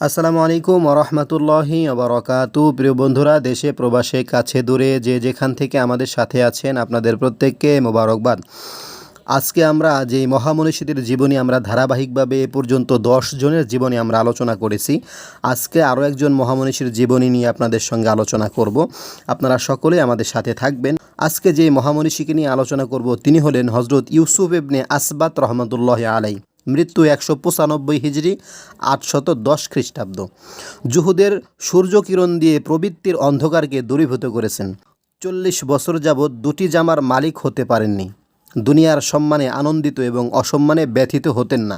আসসালামু আলাইকুম ওরহমতুল্লাহি আবরকাতু প্রিয় বন্ধুরা, দেশে, প্রবাসে, কাছে, দূরে যে যেখান থেকে আমাদের সাথে আছেন আপনাদের প্রত্যেককে মোবারকবাদ। আজকে আমরা যে মহামনীষীদের জীবনী আমরা ধারাবাহিকভাবে এ পর্যন্ত দশ জনের জীবনী আমরা আলোচনা করেছি, আজকে আরও একজন মহামনীষীর জীবনী নিয়ে আপনাদের সঙ্গে আলোচনা করব। আপনারা সকলেই আমাদের সাথে থাকবেন। আজকে যে মহামনীষীকে নিয়ে আলোচনা করব, তিনি হলেন হজরত ইউসুফ ইবনে আসবাত রহমতুল্লাহ আলাই মৃত্যু একশো পঁচানব্বই হিজড়ি, আটশত দশ খ্রিস্টাব্দ। জুহুদের সূর্যকিরণ দিয়ে প্রবৃত্তির অন্ধকারকে দূরীভূত করেছেন। চল্লিশ বছর যাবৎ দুটি জামার মালিক হতে পারেননি। দুনিয়ার সম্মানে আনন্দিত এবং অসম্মানে ব্যথিত হতেন না।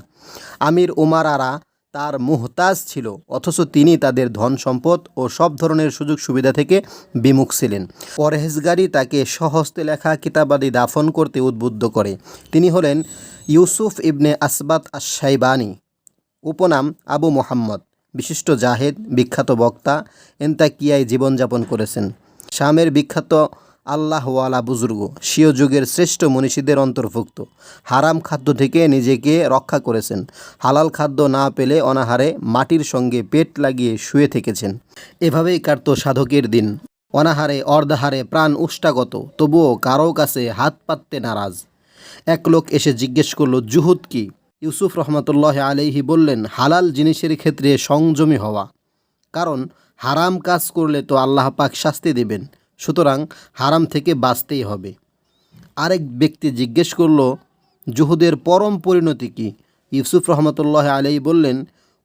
আমির উমারারা তার মুহতাজ ছিল, অথচ তিনি তাদের ধন সম্পদ ও সব ধরনের সুযোগ সুবিধা থেকে বিমুখ ছিলেন। পরহেজগারি তাকে সহস্তে লেখা কিতাবাদি দাফন করতে উদ্বুদ্ধ করে। তিনি হলেন ইউসুফ ইবনে আসবাত আশাইবানি উপনাম, আবু মোহাম্মদ। বিশিষ্ট জাহেদ, বিখ্যাত বক্তা, এন্তাকিয়ায় জীবনযাপন করেছেন। শামের বিখ্যাত আল্লাহওয়ালা বুজুর্গ, স্বীয় যুগের শ্রেষ্ঠ মনীষীদের অন্তর্ভুক্ত। হারাম খাদ্য থেকে নিজেকে রক্ষা করেছেন। হালাল খাদ্য না পেলে অনাহারে মাটির সঙ্গে পেট লাগিয়ে শুয়ে থেকেছেন। এভাবেই কাটত সাধকের দিন। অনাহারে অর্ধাহারে প্রাণ উষ্টাগত, তবুও কারও কাছে হাত পাততে নারাজ। এক লোক এসে জিজ্ঞেস করল, জুহুদ কি? ইউসুফ রহমতুল্লাহ আলাইহি বললেন, হালাল জিনিসের ক্ষেত্রে সংযমী হওয়া। কারণ হারাম কাজ করলে তো আল্লাহ পাক শাস্তি দেবেন। সুতরাং হারাম থেকে বাঁচতেই হবে। আরেক ব্যক্তি জিজ্ঞেস করল, জুহুদের পরম পরিণতি কি? ইউসুফ রহমতুল্লাহ আলাই বললেন,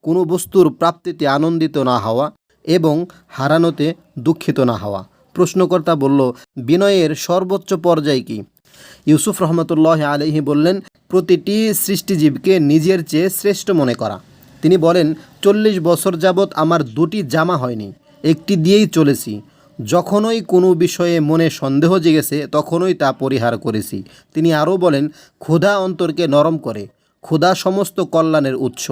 কোনো বস্তুর প্রাপ্তিতে আনন্দিত না হওয়া এবং হারানোতে দুঃখিত না হওয়া। প্রশ্নকর্তা বলল, বিনয়ের সর্বোচ্চ পর্যায় কি? ইউসুফ রহমতুল্লাহ আলহি বললেন, প্রতিটি সৃষ্টিজীবকে নিজের চেয়ে শ্রেষ্ঠ মনে করা। তিনি বলেন, চল্লিশ বছর যাবৎ আমার দুটি জামা হয়নি, একটি দিয়েই চলেছি। যখনই কোনো বিষয়ে মনে সন্দেহ জেগেছে, তখনই তা পরিহার করেছি। তিনি আরও বলেন, ক্ষুধা অন্তরকে নরম করে। ক্ষুধা সমস্ত কল্যাণের উৎস।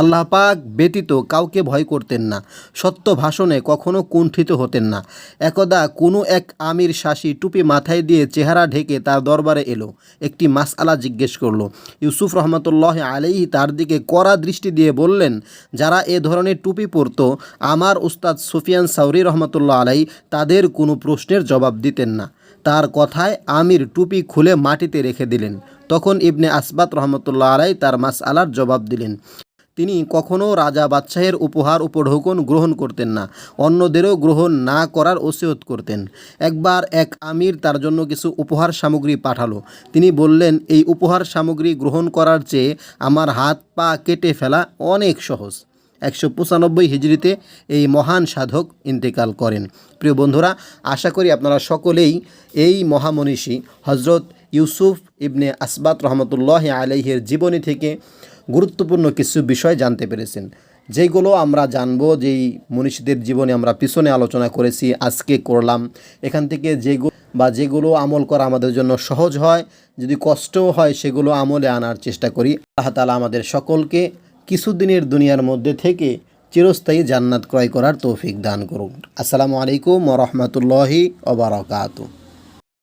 আল্লাহ পাক ব্যতীত কাউকে ভয় করতেন না। সত্য ভাষণে কখনো কুণ্ঠিত হতেন না। একদা কোনো এক আমির শাসী টুপি মাথায় দিয়ে চেহারা ঢেকে তার দরবারে এলো। একটি মাসআলা জিজ্ঞেস করল, ইউসুফ রহমতুল্লাহ আলাইহি তার দিকে কড়া দৃষ্টি দিয়ে বললেন, যারা এ ধরনের টুপি পরতো, আমার উস্তাদ সুফিয়ান সাউরি রহমতুল্লাহ আলাই তাদের কোনো প্রশ্নের জবাব দিতেন না। তার কথায় আমির টুপি খুলে মাটিতে রেখে দিলেন। তখন ইবনে আসবাত রহমতুল্লাহ আলাই তার মাস আলার জবাব দিলেন। তিনি কখনও রাজা বাদশাহের উপহার উপঢৌকন গ্রহণ করতেন না, অন্যদেরও গ্রহণ না করার ওসিয়ত করতেন। একবার এক আমির তার জন্য কিছু উপহার সামগ্রী পাঠালো। তিনি বললেন, এই উপহার সামগ্রী গ্রহণ করার চেয়ে আমার হাত পা কেটে ফেলা অনেক সহজ। একশো পঁচানব্বই হিজড়িতে এই মহান সাধক ইন্তেকাল করেন। প্রিয় বন্ধুরা, আশা করি আপনারা সকলেই এই মহামনীষী হজরত ইউসুফ ইবনে আসবাত রহমতুল্লাহ আলাইহের জীবনী থেকে গুরুত্বপূর্ণ কিছু বিষয় জানতে পেরেছেন। যেগুলো আমরা জানব, যেই মনীষীদের জীবনে আমরা পিছনে আলোচনা করেছি, আজকে করলাম, এখান থেকে যেগুলো বা যেগুলো আমল করা আমাদের জন্য সহজ হয়, যদি কষ্টও হয় সেগুলো আমলে আনার চেষ্টা করি। আল্লাহ তালা আমাদের সকলকে কিছুদিনের দুনিয়ার মধ্যে থেকে চিরস্থায়ী জান্নাত ক্রয় করার তৌফিক দান করুন। আসসালামু আলাইকুম ওরহমতুল্লাহি ওবরাকাতু